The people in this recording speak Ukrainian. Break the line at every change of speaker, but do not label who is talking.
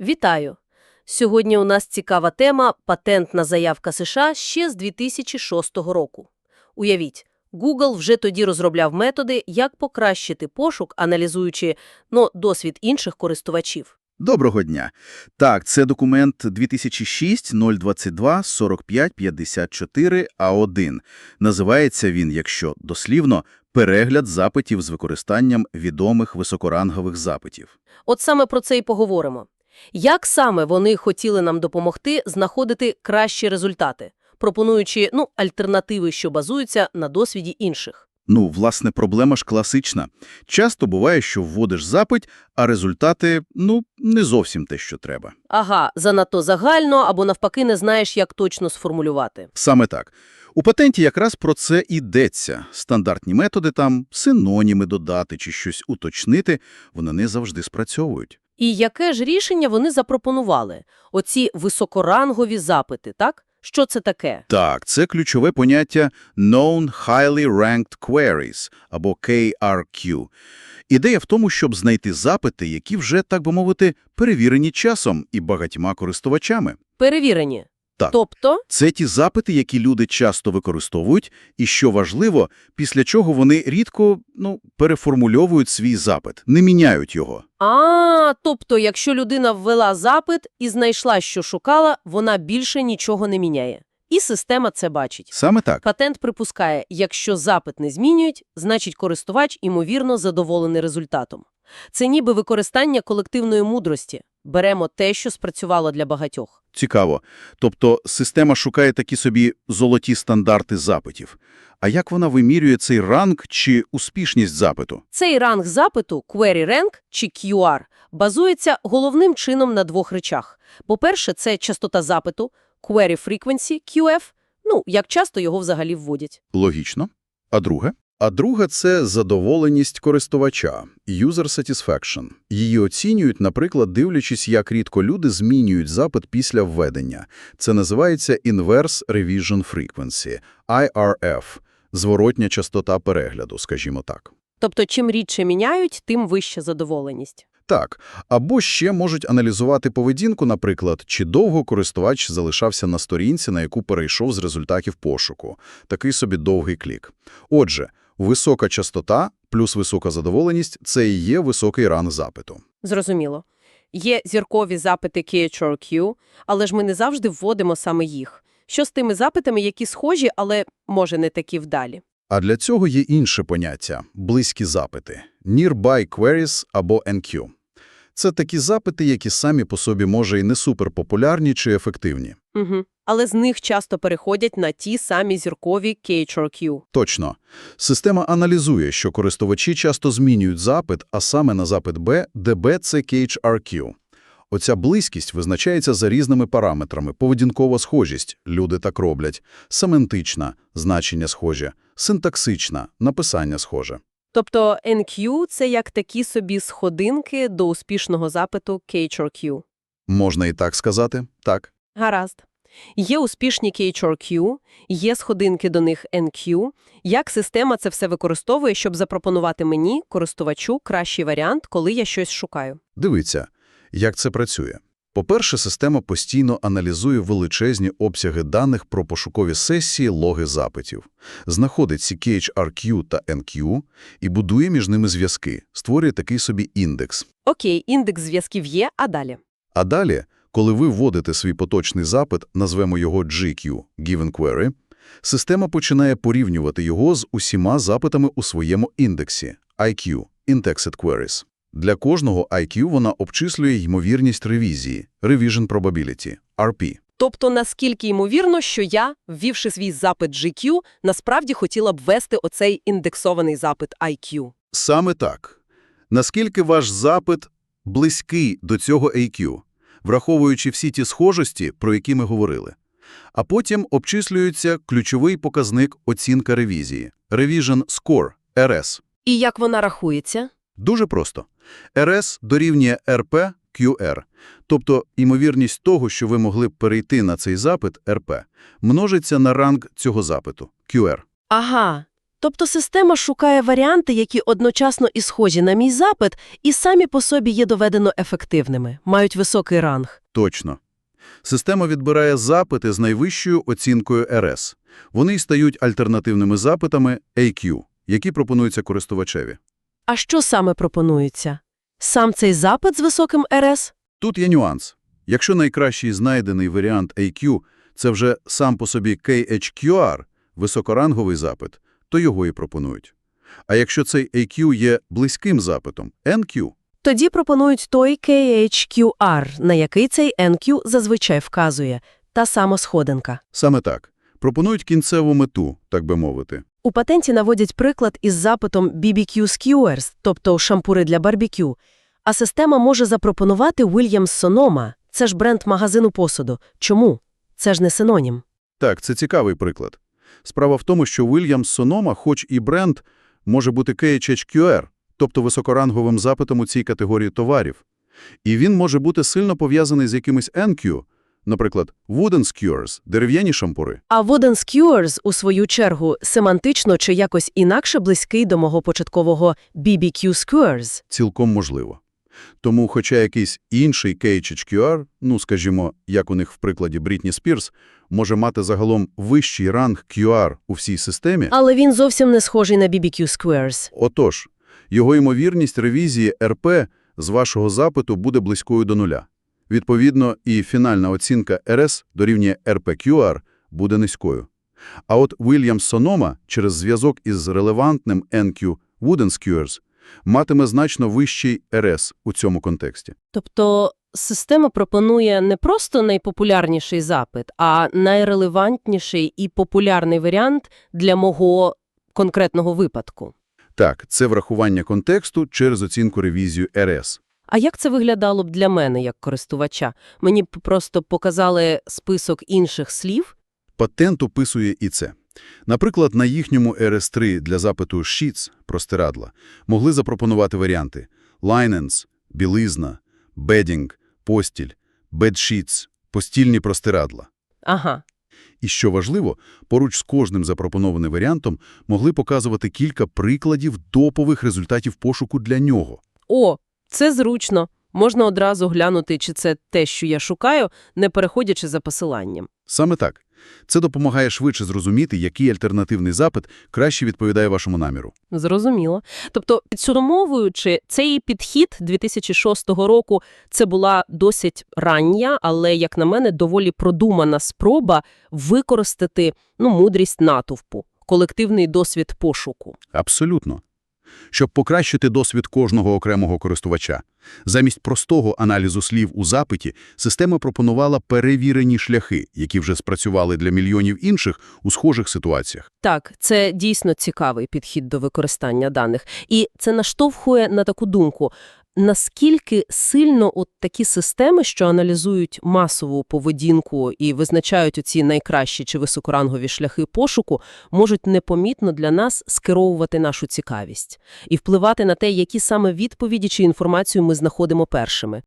Вітаю! Сьогодні у нас цікава тема – патентна заявка США ще з 2006 року. Уявіть, Google вже тоді розробляв методи, як покращити пошук, аналізуючи ну, досвід інших користувачів.
Доброго дня. Так, це документ 2006-022-4554А1. Називається він, якщо дослівно, «Перегляд запитів з використанням відомих високорангових запитів».
От саме про це і поговоримо. Як саме вони хотіли нам допомогти знаходити кращі результати, пропонуючи ну, альтернативи, що базуються на досвіді інших?
Ну, власне, проблема ж класична. Часто буває, що вводиш запит, а результати, ну, не зовсім те, що треба.
Ага, занадто загально або навпаки не знаєш, як точно сформулювати.
Саме так. У патенті якраз про це йдеться. Стандартні методи там, синоніми додати чи щось уточнити, вони не завжди спрацьовують.
І яке ж рішення вони запропонували? Оці високорангові запити, так? Що це таке?
Так, це ключове поняття Known Highly Ranked Queries, або KRQ. Ідея в тому, щоб знайти запити, які вже, так би мовити, перевірені часом і багатьма користувачами.
Перевірені.
Так.
Тобто,
Це ті запити, які люди часто використовують, і, що важливо, після чого вони рідко ну, переформульовують свій запит, не міняють його.
а, тобто, якщо людина ввела запит і знайшла, що шукала, вона більше нічого не міняє. І система це бачить.
Саме так.
Патент припускає, якщо запит не змінюють, значить користувач, ймовірно, задоволений результатом. Це ніби використання колективної мудрості. Беремо те, що спрацювало для багатьох.
Цікаво. Тобто система шукає такі собі золоті стандарти запитів. А як вона вимірює цей ранг чи успішність запиту?
Цей ранг запиту, query rank чи QR, базується головним чином на двох речах. По-перше, це частота запиту, query frequency, QF, ну, як часто його взагалі вводять.
Логічно. А друге? А друге – це задоволеність користувача – user satisfaction. Її оцінюють, наприклад, дивлячись, як рідко люди змінюють запит після введення. Це називається Inverse Revision Frequency – IRF – зворотня частота перегляду, скажімо так.
Тобто, чим рідше міняють, тим вища задоволеність.
Так, або ще можуть аналізувати поведінку, наприклад, чи довго користувач залишався на сторінці, на яку перейшов з результатів пошуку. Такий собі довгий клік. Отже, висока частота плюс висока задоволеність – це і є високий ранг запиту.
Зрозуміло. Є зіркові запити KHRQ, але ж ми не завжди вводимо саме їх. Що з тими запитами, які схожі, але, може, не такі вдалі?
А для цього є інше поняття – близькі запити – Nearby Queries або NQ. Це такі запити, які самі по собі, може, і не суперпопулярні чи ефективні.
Угу. Але з них часто переходять на ті самі зіркові KHRQ.
Точно. Система аналізує, що користувачі часто змінюють запит, а саме на запит Б, де Б – це KHRQ. Оця близькість визначається за різними параметрами. Поведінкова схожість – люди так роблять, семантична – значення схоже, синтаксична – написання схоже.
Тобто NQ – це як такі собі сходинки до успішного запиту KHRQ.
Можна і так сказати? Так.
Гаразд. Є успішні KHRQ, є сходинки до них NQ. Як система це все використовує, щоб запропонувати мені, користувачу, кращий варіант, коли я щось шукаю?
Дивіться, як це працює. По-перше, система постійно аналізує величезні обсяги даних про пошукові сесії, логи запитів, знаходить ці KHRQ та NQ і будує між ними зв'язки, створює такий собі індекс.
Окей, індекс зв'язків є, а далі?
А далі, коли ви вводите свій поточний запит, назвемо його GQ – Given Query, система починає порівнювати його з усіма запитами у своєму індексі – IQ – Indexed Queries. Для кожного IQ вона обчислює ймовірність ревізії – Revision Probability – RP.
Тобто, наскільки ймовірно, що я, ввівши свій запит GQ, насправді хотіла б ввести оцей індексований запит IQ.
Саме так. Наскільки ваш запит близький до цього AQ, враховуючи всі ті схожості, про які ми говорили. А потім обчислюється ключовий показник оцінка ревізії – Revision Score – RS.
І як вона рахується?
Дуже просто. RS дорівнює RP QR, тобто ймовірність того, що ви могли б перейти на цей запит RP, множиться на ранг цього запиту QR.
Ага. Тобто система шукає варіанти, які одночасно і схожі на мій запит, і самі по собі є доведено ефективними, мають високий ранг.
Точно. Система відбирає запити з найвищою оцінкою РС. Вони й стають альтернативними запитами AQ, які пропонуються користувачеві.
А що саме пропонується? Сам цей запит з високим РС?
Тут є нюанс. Якщо найкращий знайдений варіант AQ – це вже сам по собі KHQR, високоранговий запит, то його і пропонують. А якщо цей AQ є близьким запитом – NQ,
Тоді пропонують той KHQR, на який цей NQ зазвичай вказує, та сама сходинка.
саме так, пропонують кінцеву мету, так би мовити.
У патенті наводять приклад із запитом BBQ Skewers, тобто шампури для барбекю. А система може запропонувати Williams Sonoma. Це ж бренд магазину посуду. Чому? Це ж не синонім.
Так, це цікавий приклад. Справа в тому, що Williams Sonoma, хоч і бренд, може бути KHHQR, тобто високоранговим запитом у цій категорії товарів. І він може бути сильно пов'язаний з якимось NQ, наприклад, Wooden Skewers, дерев'яні шампури.
А Wooden Skewers, у свою чергу, семантично чи якось інакше близький до мого початкового BBQ Skewers.
Цілком можливо. Тому, хоча якийсь інший KHHQR, ну, скажімо, як у них в прикладі Брітні Спірс, може мати загалом вищий ранг QR у всій системі,
Але він зовсім не схожий на BBQ Skewers.
Отож, його ймовірність ревізії РП з вашого запиту буде близькою до нуля. Відповідно, і фінальна оцінка РС дорівнює RPQR буде низькою. А от Williams Sonoma через зв'язок із релевантним NQ Wooden Skewers матиме значно вищий РС у цьому контексті.
Тобто система пропонує не просто найпопулярніший запит, а найрелевантніший і популярний варіант для мого конкретного випадку.
Так, це врахування контексту через оцінку ревізію РС.
А як це виглядало б для мене як користувача? Мені б просто показали список інших слів?
Патент описує і це. Наприклад, на їхньому RS3 для запиту «sheets» – простирадла могли запропонувати варіанти «linens» – білизна, «bedding» – постіль, «bedsheets» – постільні простирадла.
Ага.
І що важливо, поруч з кожним запропонованим варіантом могли показувати кілька прикладів допових результатів пошуку для нього.
О, це зручно. Можна одразу глянути, чи це те, що я шукаю, не переходячи за посиланням.
Саме так. Це допомагає швидше зрозуміти, який альтернативний запит краще відповідає вашому наміру.
Зрозуміло. Тобто, підсумовуючи, цей підхід 2006 року – це була досить рання, але, як на мене, доволі продумана спроба використати ну, мудрість натовпу, колективний досвід пошуку.
Абсолютно. Щоб покращити досвід кожного окремого користувача. Замість простого аналізу слів у запиті, система пропонувала перевірені шляхи, які вже спрацювали для мільйонів інших у схожих ситуаціях.
Так, це дійсно цікавий підхід до використання даних. І це наштовхує на таку думку, наскільки сильно от такі системи, що аналізують масову поведінку і визначають оці найкращі чи високорангові шляхи пошуку, можуть непомітно для нас скеровувати нашу цікавість і впливати на те, які саме відповіді чи інформацію ми знаходимо першими.